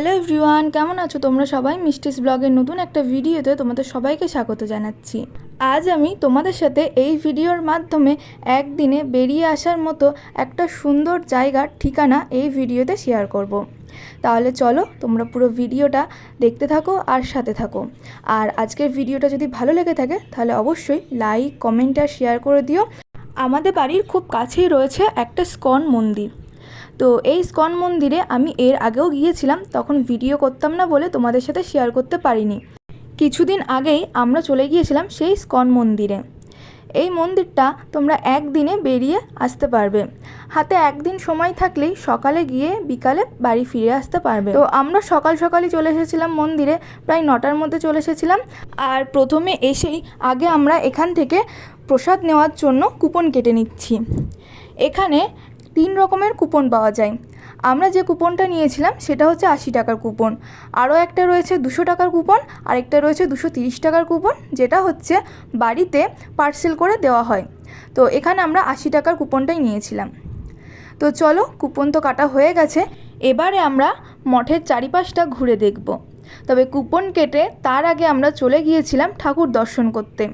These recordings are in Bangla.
হ্যালো এভরিওয়ান, কেমন আছো তোমরা সবাই? মিষ্টিস ব্লগের নতুন একটা ভিডিওতে তোমাদের সবাইকে স্বাগত জানাচ্ছি। আজ আমি তোমাদের সাথে এই ভিডিওর মাধ্যমে একদিনে বেরিয়ে আসার মতো একটা সুন্দর জায়গার ঠিকানা এই ভিডিওতে শেয়ার করব। তাহলে চলো তোমরা পুরো ভিডিওটা দেখতে থাকো আর সাথে থাকো। আর আজকের ভিডিওটা যদি ভালো লেগে থাকে, তাহলে অবশ্যই লাইক, কমেন্ট আর শেয়ার করে দিও। আমাদের বাড়ির খুব কাছেই রয়েছে একটা স্কন মন্দির। তো এই স্কন মন্দিরে আমি এর আগেও গিয়েছিলাম, তখন ভিডিও করতাম না বলে তোমাদের সাথে শেয়ার করতে পারিনি। কিছুদিন আগেই আমরা চলে গিয়েছিলাম সেই স্কন মন্দিরে। এই মন্দিরটা তোমরা একদিনে বেরিয়ে আসতে পারবে। হাতে একদিন সময় থাকলেই সকালে গিয়ে বিকালে বাড়ি ফিরে আসতে পারবে। তো আমরা সকাল সকালই চলে এসেছিলাম মন্দিরে, প্রায় নটার মধ্যে চলে এসেছিলাম। আর প্রথমে এসেই আগে আমরা এখান থেকে প্রসাদ নেওয়ার জন্য কুপন কেটে নিচ্ছি। এখানে তিন রকমের কুপন পাওয়া যায়। আমরা যে কুপনটা নিয়েছিলাম, সেটা হচ্ছে আশি টাকার কুপন। আরও একটা রয়েছে দুশো টাকার কুপন, আরেকটা রয়েছে দুশো তিরিশ টাকার কুপন, যেটা হচ্ছে বাড়িতে পার্সেল করে দেওয়া হয়। তো এখানে আমরা আশি টাকার কুপনটাই নিয়েছিলাম। তো চলো, কুপন তো কাটা হয়ে গেছে। এবারে আমরা মঠের চারিপাশটা ঘুরে দেখব। তবে কুপন কেটে তার আগে আমরা চলে গিয়েছিলাম ঠাকুর দর্শন করতে।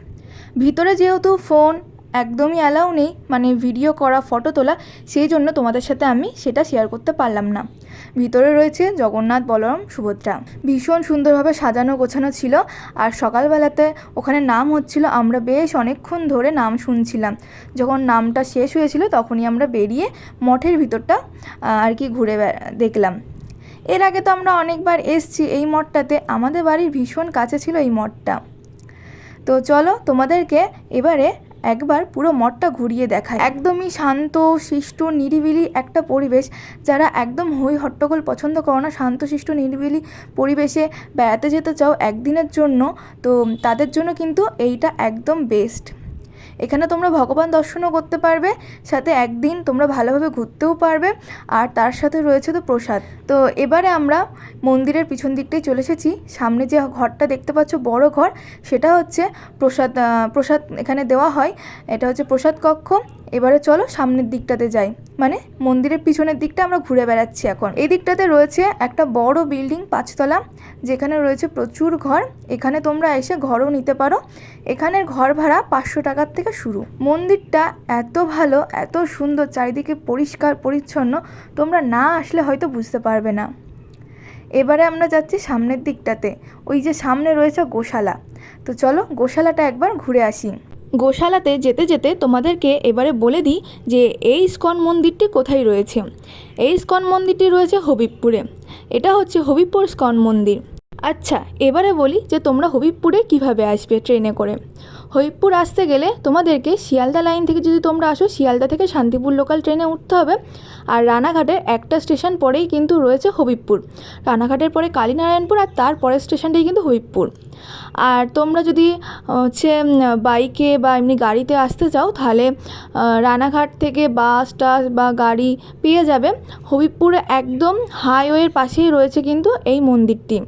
ভিতরে যেহেতু ফোন একদমই অ্যালাউ নেই। মানে ভিডিও করা ফটো তোলা, সেই জন্য তোমাদের সাথে আমি সেটা শেয়ার করতে পারলাম না। ভিতরে রয়েছে জগন্নাথ বলরাম, সুভদ্রা। ভীষণ সুন্দরভাবে সাজানো গোছানো ছিল। আর সকালবেলাতে ওখানে নাম হচ্ছিল, আমরা বেশ অনেকক্ষণ ধরে নাম শুনছিলাম। যখন নামটা শেষ হয়েছিল, তখনই আমরা বেরিয়ে মঠের ভিতরটা আর কি ঘুরে দেখলাম। এর আগে তো আমরা অনেকবার এসছি এই মঠটাতে। আমাদের বাড়ির ভীষণ কাছে ছিল এই মঠটা। তো চলো তোমাদেরকে এবারে একবার পুরো মঠটা ঘুরিয়ে দেখায়। একদমই শান্ত, শিষ্ট, নিরিবিলি একটা পরিবেশ যারা একদম হই হট্টগোল পছন্দ করো না, শান্ত, শিষ্ট, নিরিবিলি পরিবেশে বেড়াতে যেতে চাও একদিনের জন্য, তো তাদের জন্য কিন্তু এইটা একদম বেস্ট এখানে তোমরা ভগবান দর্শনও করতে পারবে, সাথে একদিন তোমরা ভালোভাবে ঘুরতেও পারবে, আর তার সাথে রয়েছে তো প্রসাদ। তো এবারে আমরা মন্দিরের পিছন দিকটাই চলে এসেছি। সামনে যে ঘরটা দেখতে পাচ্ছ, বড় ঘর, সেটা হচ্ছে প্রসাদ প্রসাদ এখানে দেওয়া হয়। এটা হচ্ছে প্রসাদ কক্ষ। এবারে চলো সামনের দিকটাতে যাই। মানে মন্দিরের পিছনের দিকটা আমরা ঘুরে বেড়াচ্ছি এখন। এই দিকটাতে রয়েছে একটা বড় বিল্ডিং পাঁচতলা, যেখানে রয়েছে প্রচুর ঘর। এখানে তোমরা এসে ঘরও নিতে পারো। এখানের ঘর ভাড়া পাঁচশো টাকার থেকে শুরু। মন্দিরটা এত ভালো, এত সুন্দর, চারিদিকে পরিষ্কার, পরিচ্ছন্ন, তোমরা না আসলে হয়তো বুঝতে পারবে না। এবারে আমরা যাচ্ছি সামনের দিকটাতে। ওই যে সামনে রয়েছে গোশালা। তো চলো গোশালাটা একবার ঘুরে আসি। গোশালাতে যেতে যেতে তোমাদেরকে এবারে বলে দিই যে এই স্কন মন্দিরটি কোথায় রয়েছে। এই স্কন মন্দিরটি রয়েছে হবিবপুরে। এটা হচ্ছে হবিবপুর স্কন মন্দির। আচ্ছা এবারে বলি যে তোমরা হবিবপুরে কীভাবে আসবে ট্রেনে করে? হবিবপুর আসতে গেলে তোমাদেরকে শিয়ালদা লাইন থেকে যদি তোমরা আসো, শিয়ালদা থেকে শান্তিপুর লোকাল ট্রেনে উঠতে হবে। আর রানাঘাটের একটা স্টেশন পরেই কিন্তু রয়েছে হবিবপুর। রানাঘাটের পরে কালীনারায়ণপুর আর তার পরের স্টেশনটাই কিন্তু হবিবপুর। আর তোমরা যদি হচ্ছে বাইকে বা এমনি গাড়িতে আসতে চাও, তাহলে রানাঘাট থেকে বাস টাস বা গাড়ি পেয়ে যাবে। হবিবপুরে একদম হাইওয়ের পাশেই রয়েছে কিন্তু এই মন্দিরটি।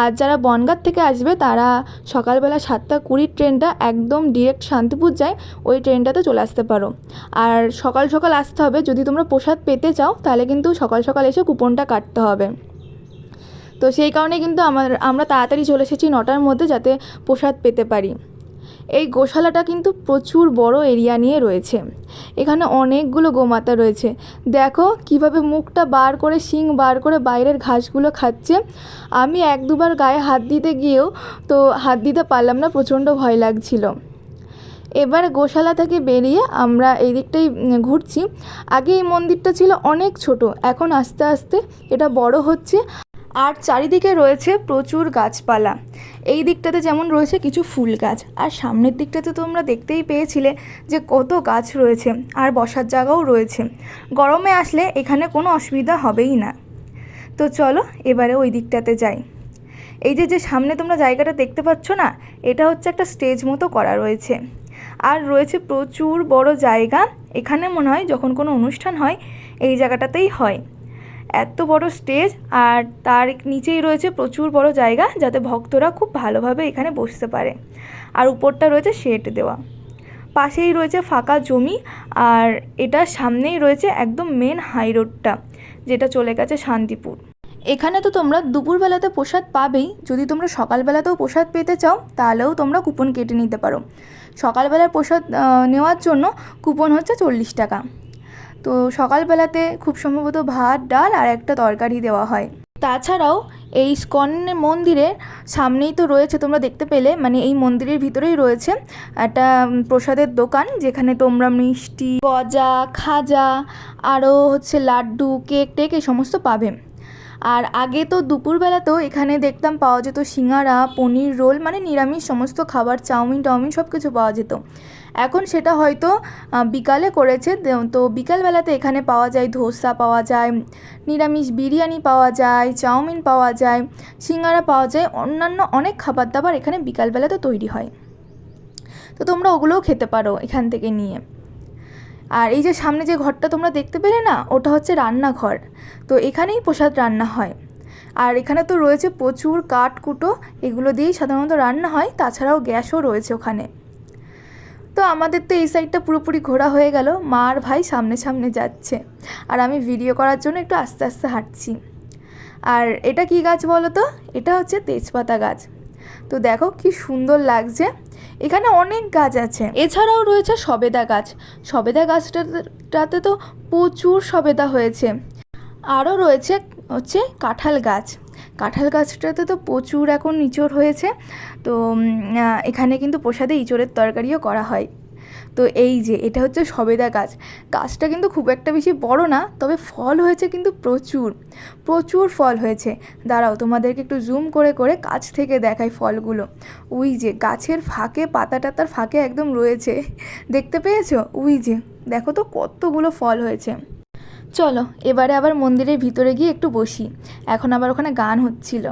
আর যারা বনগাঁর থেকে আসবে, তারা সকালবেলা সাতটা কুড়ির ট্রেনটা একদম ডিরেক্ট শান্তিপুর যায়, ওই ট্রেনটাতে চলে আসতে পারো। আর সকাল সকাল আসতে হবে, যদি তোমরা প্রসাদ পেতে চাও, তাহলে কিন্তু সকাল সকাল এসে কুপনটা কাটতে হবে। তো সেই কারণে কিন্তু আমার, আমরা তাড়াতাড়ি চলে এসেছি নটার মধ্যে যাতে প্রসাদ পেতে পারি। এই গোশালাটা কিন্তু প্রচুর বড় এরিয়া নিয়ে রয়েছে। এখানে অনেকগুলো গোমাতা রয়েছে। দেখো কীভাবে মুখটা বার করে শিং বার করে বাইরের ঘাসগুলো খাচ্ছে। আমি এক দুবার গায়ে হাত দিতে গিয়েও তো হাত দিতে পারলাম না, প্রচণ্ড ভয় লাগছিল। এবার গোশালা থেকে বেরিয়ে আমরা এই দিকটাই ঘুরছি। আগে এই মন্দিরটা ছিল অনেক ছোট, এখন আস্তে আস্তে এটা বড় হচ্ছে। আর চারিদিকে রয়েছে প্রচুর গাছপালা। এই দিকটাতে যেমন রয়েছে কিছু ফুল গাছ, আর সামনের দিকটাতে তোমরা দেখতেই পেয়েছিলে যে কত গাছ রয়েছে আর বসার জায়গাও রয়েছে। গরমে আসলে এখানে কোনো অসুবিধা হবেই না। তো চলো এবারে ওই দিকটাতে যাই। এই যে যে সামনে তোমরা জায়গাটা দেখতে পাচ্ছ না, এটা হচ্ছে একটা স্টেজ মতো করা রয়েছে। আর রয়েছে প্রচুর বড় জায়গা। এখানে মনে হয় যখন কোনো অনুষ্ঠান হয়, এই জায়গাটাতেই হয়। এত বড় স্টেজ আর তার নিচেই রয়েছে প্রচুর বড় জায়গা যাতে ভক্তরা খুব ভালোভাবে এখানে বসতে পারে। আর উপরটা রয়েছে শেড দেওয়া। পাশেই রয়েছে ফাঁকা জমি আর এটার সামনেই রয়েছে একদম মেন হাই রোডটা যেটা চলে গেছে শান্তিপুর। এখানে তো তোমরা দুপুরবেলাতে প্রসাদ পাবেই। যদি তোমরা সকালবেলাতেও প্রসাদ পেতে চাও, তাহলেও তোমরা কুপন কেটে নিতে পারো। সকালবেলার প্রসাদ নেওয়ার জন্য কুপন হচ্ছে চল্লিশ টাকা। তো সকালবেলাতে খুব সম্ভবত ভাত, ডাল আর একটা তরকারি দেওয়া হয়। তাছাড়াও এই স্কন মন্দিরের সামনেই তো রয়েছে, তোমরা দেখতে পেলে মানে এই মন্দিরের ভিতরেই রয়েছে একটা প্রসাদের দোকান, যেখানে তোমরা মিষ্টি, গজা, খাজা, আরও হচ্ছে লাড্ডু, কেক টেক এই সমস্ত পাবে। আর আগে তো দুপুরবেলাতেও এখানে দেখতাম পাওয়া যেত সিঙ্গারা, পনির রোল মানে নিরামিষ সমস্ত খাবার, চাউমিন, টাউমিন সব কিছু পাওয়া যেত। এখন সেটা হয়তো বিকালে করেছে। তো বিকালবেলাতে এখানে পাওয়া যায় ধোসা পাওয়া যায়, নিরামিষ বিরিয়ানি পাওয়া যায়, চাউমিন পাওয়া যায়, সিঙ্গারা পাওয়া যায়, অন্যান্য অনেক খাবার দাবার এখানে বিকালবেলাতে তৈরি হয়। তো তোমরা ওগুলোও খেতে পারো এখান থেকে নিয়ে। আর এই যে সামনে যে ঘরটা তোমরা দেখতে পেলে না, ওটা হচ্ছে রান্নাঘর। তো এখানেই প্রসাদ রান্না হয়। আর এখানে তো রয়েছে প্রচুর কাঠ কুটো এগুলো দিয়েই সাধারণত রান্না হয়, তাছাড়াও গ্যাসও রয়েছে ওখানে। তো আমাদের তো এই সাইডটা পুরোপুরি ঘোরা হয়ে গেল। মা আর ভাই সামনে সামনে যাচ্ছে। আর আমি ভিডিও করার জন্য একটু আস্তে আস্তে হাঁটছি। আর এটা কি গাছ বলো তো? এটা হচ্ছে তেজপাতা গাছ। তো দেখো কি সুন্দর লাগছে। এখানে অনেক গাছ আছে। এছাড়াও রয়েছে সবেদা গাছ। সবেদা গাছটাতে তো প্রচুর সবেদা হয়েছে। আরও রয়েছে হচ্ছে কাঁঠাল গাছ। কাঁঠাল গাছটাতে তো প্রচুর এখন ইঁচড় হয়েছে। তো এখানে কিন্তু প্রসাদে ইঁচড়ের তরকারিও করা হয়। তো এই যে, এটা হচ্ছে সবেদা গাছ। গাছটা কিন্তু খুব একটা বেশি বড় না, তবে ফল হয়েছে কিন্তু প্রচুর। প্রচুর ফল হয়েছে। দাঁড়াও, তোমাদেরকে একটু জুম করে করে কাছ থেকে দেখাই ফলগুলো। ওই যে, গাছের ফাঁকে পাতা টাতার ফাঁকে একদম রয়েছে। দেখতে পেয়েছ? ওই যে, দেখো তো কতগুলো ফল হয়েছে। চলো এবারে আবার মন্দিরের ভিতরে গিয়ে একটু বসি। এখন আবার ওখানে গান হচ্ছিল।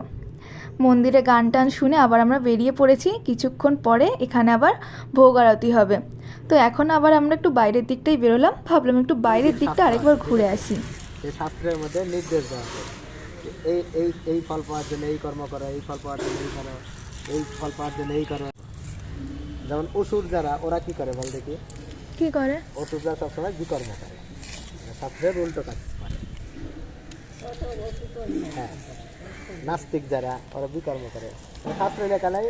মন্দিরে গান টান শুনে আবার আমরা বেরিয়ে পড়েছি। কিছুক্ষণ পরে এখানে আবার ভোগ আরতি হবে। তো এখন আবার আমরা একটু বাইরের দিকটাই বেরোলাম। ভাবলাম একটু বাইরের দিকটা আরেকবার ঘুরে আসি। শাস্ত্রের মধ্যে নির্দেশ দেওয়া এই এই এই ফল পাওয়ার জন্য এই কর্ম করো এই ফল পাওয়ার জন্য এই করো এই ফল পাওয়ার জন্য এই করো। যেমন অসুর যারা ওরা কি করে বল দেখি? কি করে? অসুররা সবসময় বিকর্ম করে। শাস্ত্রের উল্টো কাজ। হ্যাঁ। নাস্তিক যারা, ওরা বিকর্ম করে। শাস্ত্রের লেখা নাই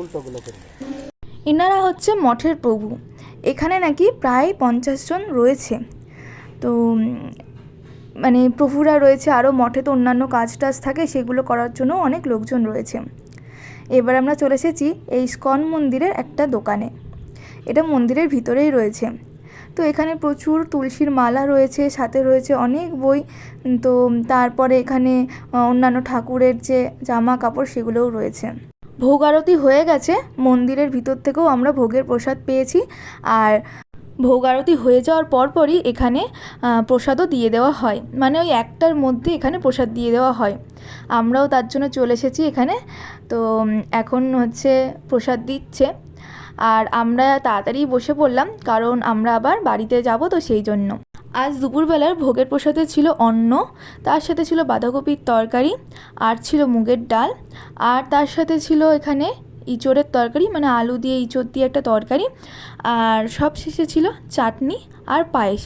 উল্টোগুলো করবে। এনারা হচ্ছে মঠের প্রভু। এখানে নাকি প্রায় পঞ্চাশ জন রয়েছে। তো মানে প্রভুরা রয়েছে আরও মঠে তো অন্যান্য কাজ টাজ থাকে, সেগুলো করার জন্য অনেক লোকজন রয়েছে। এবার আমরা চলে এসেছি এই স্কন মন্দিরের একটা দোকানে। এটা মন্দিরের ভিতরেই রয়েছে। তো এখানে প্রচুর তুলসীর মালা রয়েছে, সাথে রয়েছে অনেক বই। তো তারপরে এখানে অন্যান্য ঠাকুরের যে জামা কাপড় সেগুলোও রয়েছে। ভোগ আরতি হয়ে গেছে, মন্দিরের ভিতর থেকেও আমরা ভোগের প্রসাদ পেয়েছি। আর ভোগ আরতি হয়ে যাওয়ার পরপরই এখানে প্রসাদও দিয়ে দেওয়া হয়। মানে ওই একটার মধ্যে এখানে প্রসাদ দিয়ে দেওয়া হয়। আমরাও তার জন্য চলে এসেছি এখানে। তো এখন হচ্ছে প্রসাদ দিচ্ছে। আর আমরা তাড়াতাড়ি বসে পড়লাম, কারণ আমরা আবার বাড়িতে যাব তো সেই জন্য। আজ দুপুরবেলার ভোগের প্রসাদে ছিল অন্ন, তার সাথে ছিল বাঁধাকপির তরকারি, আর ছিল মুগের ডাল, আর তার সাথে ছিল এখানে ইঁচড়ের তরকারি মানে আলু দিয়ে ইঁচড় দিয়ে একটা তরকারি, আর সব শেষে ছিল চাটনি আর পায়েস।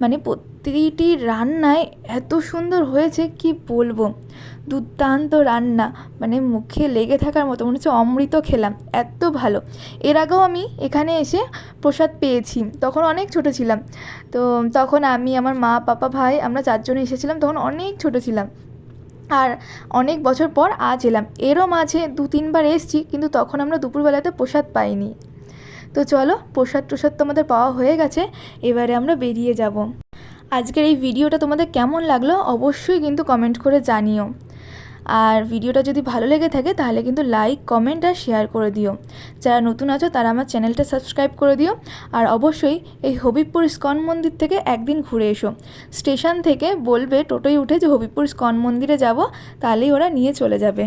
মানে প্রতিটি রান্নায় এত সুন্দর হয়েছে, কি বলব? দুর্দান্ত রান্না মানে মুখে লেগে থাকার মতো, মনে হচ্ছে অমৃত খেলাম, এত ভালো। এর আগেও আমি এখানে এসে প্রসাদ পেয়েছি, তখন অনেক ছোট ছিলাম। তো তখন আমি, আমার মা, পাপা, ভাই, আমরা চারজনে এসেছিলাম, তখন অনেক ছোট ছিলাম। আর অনেক বছর পর আজ এলাম। এরও মাঝে দু তিনবার এসছি, কিন্তু তখন আমরা দুপুরবেলাতে প্রসাদ পাইনি। তো চলো, প্রসাদ টোসাদ তো আমাদের পাওয়া হয়ে গেছে, এবারে আমরা বেরিয়ে যাব। আজকের এই ভিডিওটা তোমাদের কেমন লাগল অবশ্যই কিন্তু কমেন্ট করে জানিও। আর ভিডিওটা যদি ভালো লেগে থাকে তাহলে কিন্তু লাইক, কমেন্ট আর শেয়ার করে দিও। যারা নতুন আছো তারা আমার চ্যানেলটা সাবস্ক্রাইব করে দিও। আর অবশ্যই এই হবিবপুর স্কন মন্দির থেকে একদিন ঘুরে এসো। স্টেশন থেকে বলবে টোটোয় উঠে যে হবিবপুর স্কন মন্দিরে যাব, তাহলেই ওরা নিয়ে চলে যাবে।